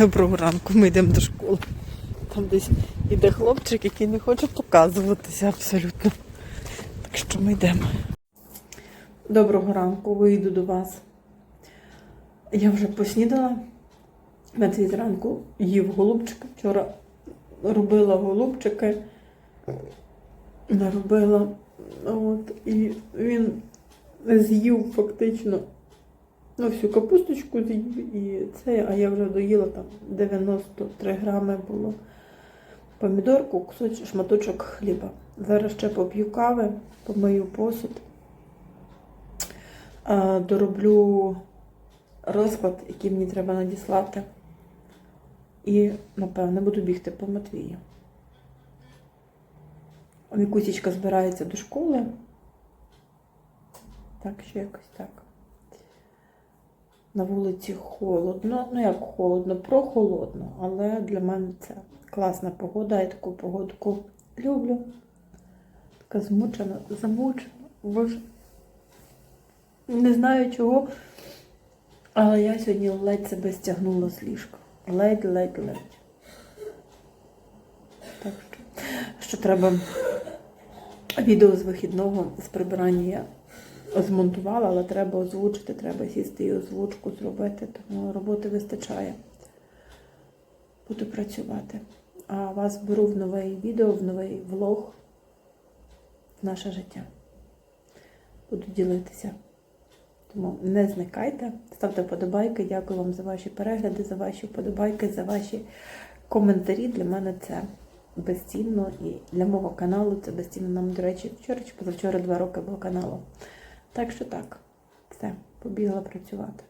Доброго ранку, ми йдемо до школи. Там десь іде хлопчик, який не хоче показуватися абсолютно. Так що ми йдемо. Доброго ранку, вийду до вас. Я вже поснідала. Матвій зранку їв голубчики. Вчора робила голубчики. Наробила. От, і він з'їв фактично ну, всю капусточку і це, а я вже доїла там 93 грами було помідорку, кусочок, шматочок хліба. Зараз ще поп'ю кави, помию посуд, дороблю розклад, який мені треба надіслати. І, напевне, буду бігти по Матвію. Мікусічка збирається до школи. Так, ще якось так. На вулиці холодно. Ну, як холодно, прохолодно, але для мене це класна погода. Я таку погодку люблю. Така змучена, замучена. Боже. Не знаю чого. Але я сьогодні ледь себе стягнула з ліжка. Ледь, ледь, ледь. Так що, що треба відео з вихідного з прибирання змонтувала, але треба озвучити, треба сісти і озвучку зробити, тому роботи вистачає. Буду працювати. А вас беру в нове відео, в новий влог в наше життя. Буду ділитися. Тому не зникайте, ставте вподобайки. Дякую вам за ваші перегляди, за ваші вподобайки, за ваші коментарі. Для мене це безцінно і для мого каналу це безцінно. Нам, до речі, вчора чи позавчора два роки було каналу. Так що так, все, побігла працювати.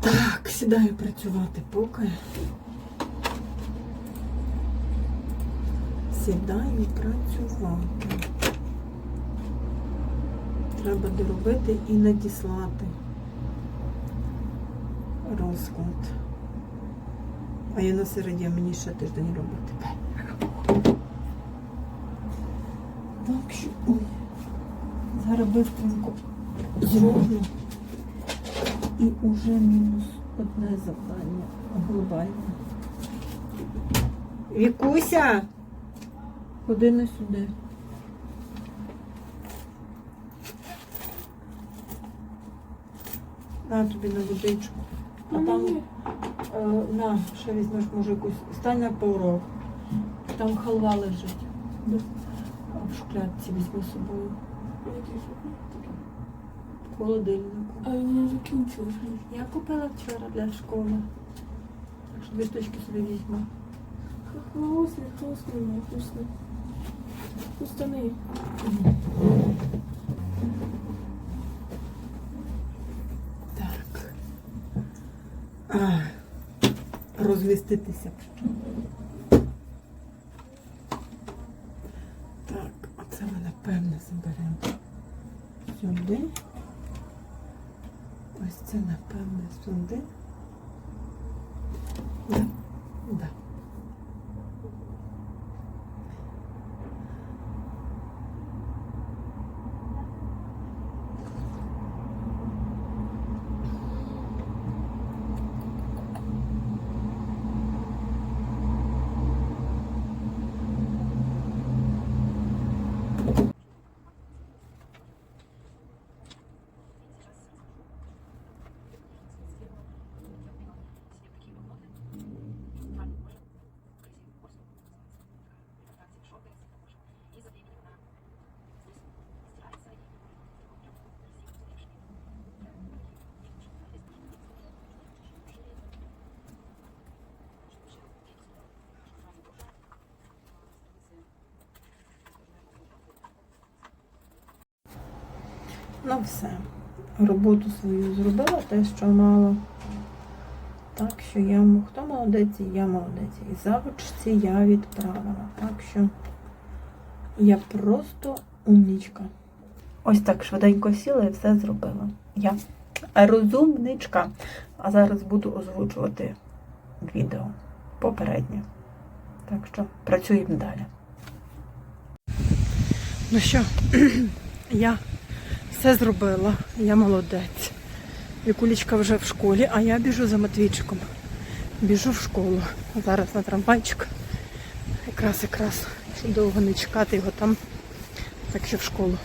Так, сідаю працювати поки. Сідаю працювати. Треба доробити і надіслати розклад. А я на середі, мені ще тиждень робити. Так що, ой, зараз бистренько зроблю. І уже мінус одне завдання глобальне. Вікуся! Ходи на сюди. На тобі на водичку. А там е, на, ще візьмеш може якусь. Стань на порог. Там халва лежить. В шклятці візьми з собою В холодильнику. А я не закінчила. Я купила вчора для школи. Так що дві штучки собі візьму. Вкусный, вкусный, мой, вкусный. Вкусный. Так. А, розвіститися. Так, оце ми напевне заберемо сюди. Ось це напевне сюди. Ну все. Роботу свою зробила, те, що мало. Так що я хто молодець, я молодець. І завучці я відправила. Так що я просто умнічка. Ось так швиденько сіла і все зробила. Я розумничка. А зараз буду озвучувати відео попереднє. Так що працюємо далі. Ну що, я все зробила. Я молодець. Вікулічка вже в школі, а я біжу за Матвійчиком. Біжу в школу. Зараз на трамвайчик. Якраз якраз, довго не чекати його там. Так що в школу.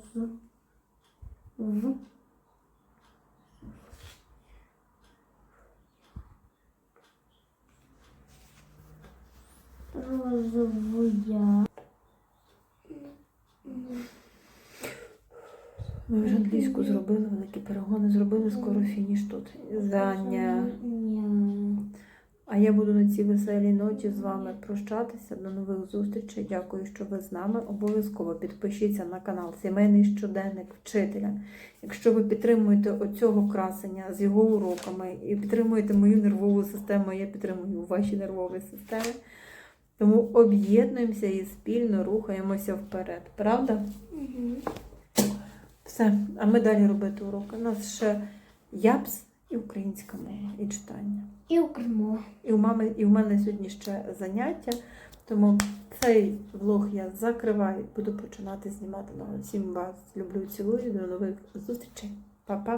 Роза. В. Розовая. Ми вже англійську зробили, великі перегони зробили, скоро фініш тут. Зання. Я буду на цій веселій ноті з вами прощатися. До нових зустрічей. Дякую, що ви з нами. Обов'язково підпишіться на канал Сімейний щоденник вчителя. Якщо ви підтримуєте оцього красення з його уроками і підтримуєте мою нервову систему, я підтримую ваші нервові системи. Тому об'єднуємося і спільно рухаємося вперед. Правда? Угу. Все, а ми далі робити уроки. У нас ще ЯПС і українська мова, і читання. І окремо. І у мами, і у мене сьогодні ще заняття. Тому цей влог я закриваю, буду починати знімати новий. Всім вас люблю, цілую. До нових зустрічей. Па-па.